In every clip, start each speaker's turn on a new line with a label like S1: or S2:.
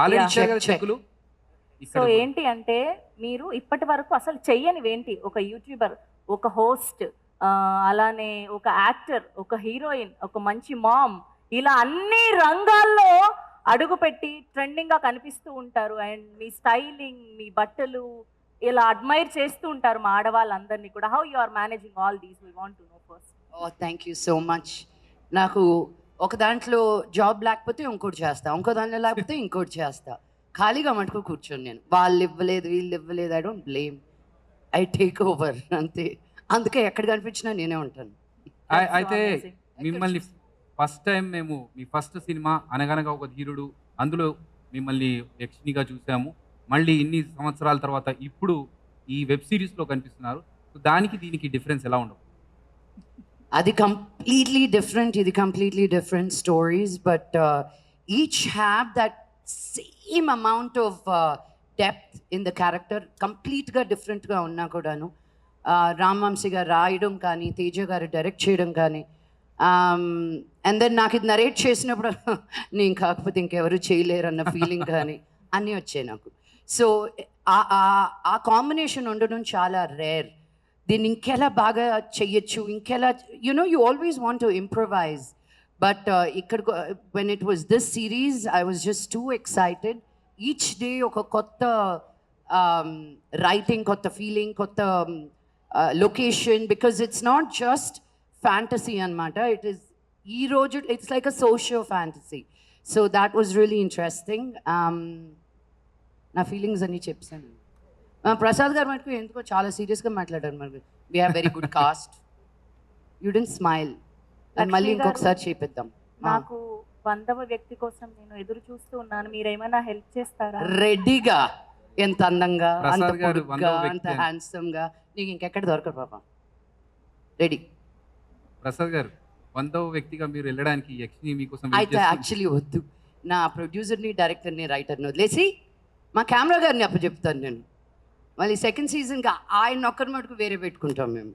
S1: Already
S2: Yeah.
S1: ఇచ్చారు కదా
S2: Check, check.
S1: చెక్కులు
S3: సో ఏంటి అంటే మీరు ఇప్పటి వరకు అసలు చెయ్యనివేంటి ఒక యూట్యూబర్ ఒక హోస్ట్ అలానే ఒక యాక్టర్ ఒక హీరోయిన్ ఒక మంచి మామ్ ఇలా అన్ని రంగాల్లో అడుగుపెట్టి ట్రెండింగ్గా కనిపిస్తూ ఉంటారు. అండ్ మీ స్టైలింగ్ మీ బట్టలు ఇలా అడ్మైర్ చేస్తూ ఉంటారు మా ఆడవాళ్ళందరినీ కూడా. How you are managing all these we want to know first
S2: oh thank you so much నాకు ఒక దాంట్లో జాబ్ లేకపోతే ఇంకోటి చేస్తా ఇంకో దాంట్లో లేకపోతే ఇంకోటి చేస్తా. ఖాళీగా మటుకు కూర్చొని నేను. వాళ్ళు ఇవ్వలేదు వీళ్ళు ఇవ్వలేదు I don't blame I take over అంతే. అందుకే ఎక్కడ కనిపించినా నేనే ఉంటాను.
S1: అయితే మిమ్మల్ని ఫస్ట్ టైం మేము మీ ఫస్ట్ సినిమా అనగనగా ఒక ధీరుడు అందులో మిమ్మల్ని యక్షినిగా చూసాము. మళ్ళీ ఇన్ని సంవత్సరాల తర్వాత ఇప్పుడు ఈ వెబ్ సిరీస్లో కనిపిస్తున్నారు. సో దానికి దీనికి డిఫరెన్స్ ఎలా ఉండవు
S2: అది కంప్లీట్లీ డిఫరెంట్ ఇది completely different stories but each have that same amount of depth in the character కంప్లీట్గా డిఫరెంట్గా ఉన్నా కూడాను. Uh, రామ్ వంశీ గారు రాయడం కానీ తేజ గారు డైరెక్ట్ చేయడం కానీ అండ్ దెన్ నాకు ఇది నరేట్ చేసినప్పుడు నేను కాకపోతే ఇంకెవరు చేయలేరు అన్న ఫీలింగ్ కానీ అన్నీ వచ్చాయి నాకు. సో ఆ కాంబినేషన్ ఉండడం చాలా రేర్ దీన్ని ఇంకెలా బాగా చెయ్యొచ్చు ఇంకెలా you know you always want to improvise but ఇక్కడ when it was this series I was just too excited each day ఒక కొత్త రైటింగ్ కొత్త ఫీలింగ్ కొత్త location because it's not just fantasy అనమాట ఇట్ ఈస్ ఈ రోజు it's like a socio fantasy so that was really interesting Um, నా feelings అన్నీ చెప్పాను ఆ, ప్రసాద్ గారు మటుకు ఎందుకో చాలా సీరియస్గా మాట్లాడారు మరి. We have very good cast you didn't smile
S3: Lakshmi
S2: మళ్ళీ ఇంకొకసారి చేపిద్దాం.
S3: నాకు వందవ వ్యక్తి కోసం నేను ఎదురు చూస్తూ ఉన్నాను. మీరు ఏమైనా హెల్ప్ చేస్తారా?
S2: రెడీగా ఎంత అందంగా అంత
S1: ప్రసాద్ గారు
S2: పొడుగ్గా అంత
S1: అని.
S2: హ్యాండ్సమ్గా నీకు ఇంకెక్కడ దొరకదు పాప. రెడీ
S1: ప్రసాద్ గారు వందవ వ్యక్తిగా మీరు వెళ్ళడానికి యక్షిని మీకోసం
S2: అయితే. యాక్చువల్లీ వద్దు. నా ప్రొడ్యూసర్ని డైరెక్టర్ని రైటర్ని వదిలేసి మా కెమెరా గారిని అప్పచెప్తాను నేను. మళ్ళీ సెకండ్ సీజన్కి ఆయన ఒక్కరి మటుకు వేరే పెట్టుకుంటాం మేము.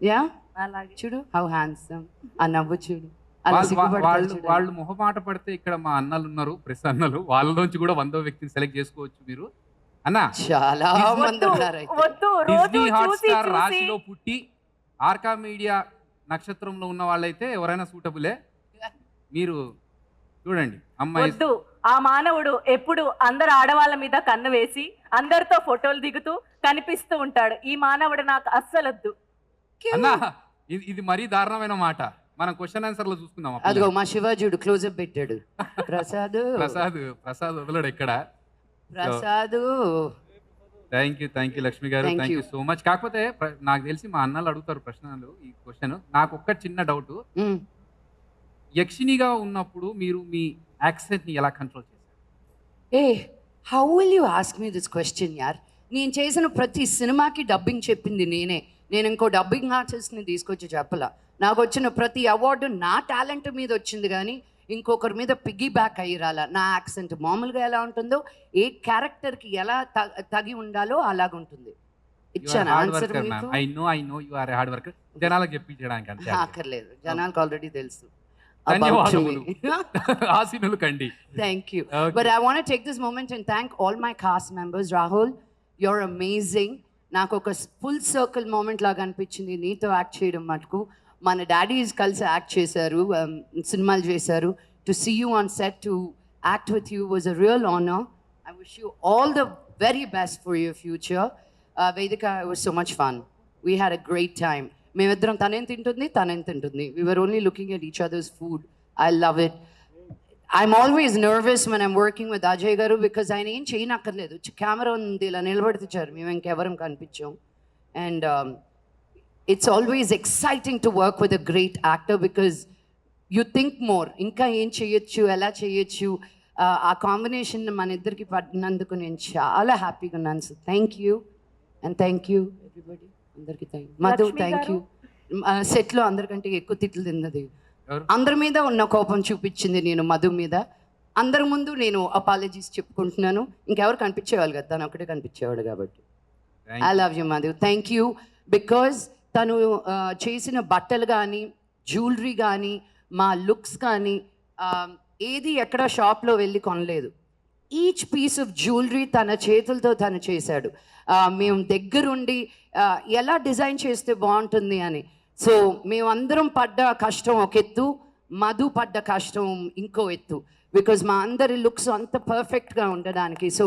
S2: యా?
S3: అలాగే.
S2: చూడు హౌ హ్యాండ్సమ్ ఆ నవ్వు చూడు
S1: వాళ్ళు- వాళ్ళు మొహమాట పడితే ఇక్కడ మా అన్నలు ఉన్నారు ప్రెస్ అన్నలు. వాళ్ళలోంచి కూడా వందో వ్యక్తిని సెలెక్ట్ చేసుకోవచ్చు మీరు. అన్న
S2: చాలా మంది
S3: చూసి
S1: రాశిలో పుట్టి ఆర్కా మీడియా నక్షత్రంలో ఉన్న వాళ్ళైతే ఎవరైనా సూటబులే? మీరు చూడండి అమ్మాయి
S3: ఆ మానవుడు ఎప్పుడు అందరు ఆడవాళ్ళ మీద కన్ను వేసి అందరితో ఫోటోలు దిగుతూ కనిపిస్తూ ఉంటాడు. ఈ మానవుడు నాకు అస్సలొద్దు.
S1: అన్న ఇది ఇది మరీ దారుణమైన మాట. మనం క్వశ్చన్ ఆన్సర్లో చూసుకుందాం
S2: అదిగో. మా శివాజుడు క్లోజప్ పెట్టాడు. ప్రసాద్.
S1: ప్రసాద్ ప్రసాద్ వదలడు ఎక్కడ
S2: Prasad.
S1: Thank you thank you Lakshmi గారు.
S2: Thank
S1: thank you
S2: you.
S1: So much కాకపోతే ప్ర- నాకు తెలిసి మా అన్నలు అడుగుతారు ప్రశ్నలు ఈ క్వశ్చన్ నాకు ఒక్క చిన్న డౌట్
S2: మ్,
S1: యక్షినిగా ఉన్నప్పుడు మీరు మీ యాక్సెంట్ని ఎలా కంట్రోల్ చేశారు?
S2: ఏ how will you ask me this question యార్ నేను చేసిన ప్రతి సినిమాకి డబ్బింగ్ చెప్పింది నేనే. నేను ఇంకో డబ్బింగ్ ఆర్టిస్ట్ని తీసుకొచ్చి చెప్పలా. నాకు వచ్చిన ప్రతి అవార్డు నా టాలెంట్ మీద వచ్చింది కానీ ఇంకొకరి మీద పిగ్గీ బ్యాక్ అయ్యి రాలా. నా యాక్సెంట్ మామూలుగా ఎలా ఉంటుందో ఏ క్యారెక్టర్కి ఎలా తగి ఉండాలో అలాగుంటుంది ఇచ్చాను answer
S1: I know I know you are hard worker జనాలకు
S2: అక్కర్లేదు. జనాలకు ఆల్రెడీ తెలుసు.
S1: ధన్యవాదములు. ఆశీనులు కండి.
S2: Thank you. But I want take this moment and thank all my cast members Rahul your amazing నాకు ఒక ఫుల్ సర్కిల్ మూమెంట్ లాగా అనిపించింది నీతో యాక్ట్ చేయడం మటుకు. మన డాడీస్ కలిసి యాక్ట్ చేశారు um, సినిమాలు చేశారు. To see you on set to act with you was a real honour I wish you all the very best for your future Vedika was so much fun we had a great time మేమిద్దరం తనేం తింటుంది తనేం తింటుంది. We were only looking at each others food I love it I'm always nervous when I'm working with Ajay గారు because ఆయన ఏం చేయనక్కర్లేదు. Camera ఉంది ఇలా నిలబెడుతున్నారు మేము ఇంకెవరం కనిపించాం. And it's always exciting to work with a great actor because you think more ఇంకా ఏం చేయొచ్చు ఎలా చేయొచ్చు? ఆ కాంబినేషన్ మన ఇద్దరికి పడినందుకు నేను చాలా హ్యాపీగా ఉన్నాను. So thank you and thank you everybody అందరికీ thank you Madhu thank you సెట్లో అందరికంటే ఎక్కువ తిట్లు తిన్నది. అందరి మీద ఉన్న కోపం చూపించింది నేను మధు మీద. అందరి ముందు నేను అపాలజీస్ చెప్పుకుంటున్నాను. ఇంకెవరు కనిపించేవాళ్ళు కదా తను ఒకటే కనిపించేవాడు కాబట్టి. I love you Madhu. Thank you because తను చేసిన బట్టలు కానీ జ్యువెలరీ కానీ మా లుక్స్ కానీ ఏది ఎక్కడ షాప్లో వెళ్ళి కొనలేదు. ఈచ్ పీస్ ఆఫ్ జ్యువెలరీ తన చేతులతో తను చేశాడు. మేము దగ్గరుండి ఎలా డిజైన్ చేస్తే బాగుంటుంది అని. సో మేమందరం పడ్డ కష్టం ఒక ఎత్తు మధు పడ్డ కష్టం ఇంకో ఎత్తు. బికాజ్ మా అందరి లుక్స్ అంత పర్ఫెక్ట్గా ఉండడానికి. So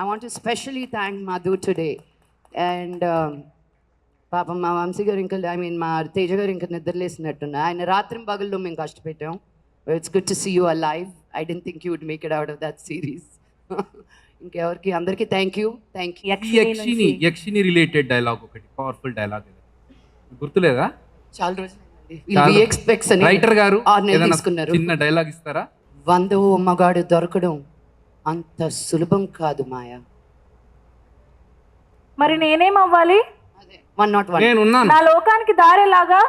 S2: I want specially thank Madhu today and పాపం మా వంశీ గారు ఇంకా ఐ మీన్ మా తేజ గారు ఇంకా నిద్రలేసినట్టున్నా ఆయన రాత్రి పగల్లో మేము కష్టపెట్టాం. It's good to see you alive I didn't think you would make it out of that series ఇంకెవరికి? అందరికీ thank you thank you
S3: Yakshini
S1: Yakshini related dialogue ఒకటి. పవర్ఫుల్ డైలాగ్ గుర్తులేదా?
S2: చాలా రోజులు
S1: రైటర్ గారు చిన్న డైలాగ్ ఇస్తారా?
S2: వందో మగాడు దొరకడం అంత సులభం కాదు మాయా.
S3: మరి నేనేం అవ్వాలి?
S2: వన్ నాట్ వన్
S3: నా లోకానికి దారేలాగా?